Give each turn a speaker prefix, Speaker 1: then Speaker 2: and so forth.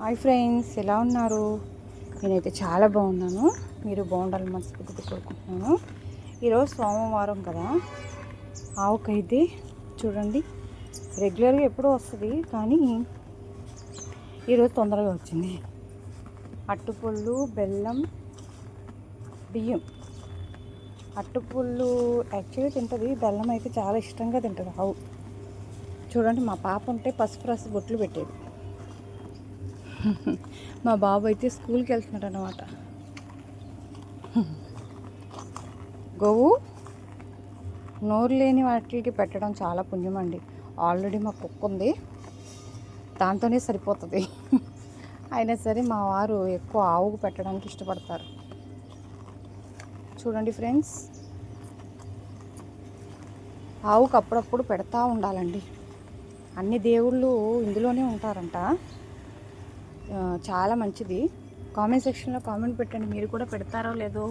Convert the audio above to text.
Speaker 1: Hi friends ఎలా ఉన్నారు? నేనైతే చాలా బాగున్నాను. మీరు బాగుండాలని మనస్ఫూర్తిగా కోరుకుంటున్నాను. ఈరోజు సోమవారం కదా. ఆవుకైతే చూడండి రెగ్యులర్గా ఎప్పుడూ వస్తుంది కానీ ఈరోజు తొందరగా వచ్చింది. అట్టుపుళ్ళు బెల్లం బియ్యం. అట్టుపుళ్ళు యాక్చువల్లీ తింటుంది బెల్లం అయితే చాలా ఇష్టంగా తింటుంది ఆవు. చూడండి మా పాప ఉంటే పసుపు రసి బొట్లు పెట్టేది. మా బాబు అయితే స్కూల్కి వెళ్తున్నాడు అనమాట గోవు నోరు లేని వాటికి పెట్టడం చాలా పుణ్యం అండి ఆల్రెడీ మా కుక్క ఉంది. దాంతోనే సరిపోతుంది. అయినా సరే మా వారు ఎక్కువ ఆవుకు పెట్టడానికి ఇష్టపడతారు. చూడండి ఫ్రెండ్స్. ఆవుకు అప్పుడప్పుడు పెడతా ఉండాలండి. అన్ని దేవుళ్ళు ఇందులోనే ఉంటారంట. చాలా మంచిది. కామెంట్ సెక్షన్లో కామెంట్ పెట్టండి. మీరు కూడా పెడతారో లేదో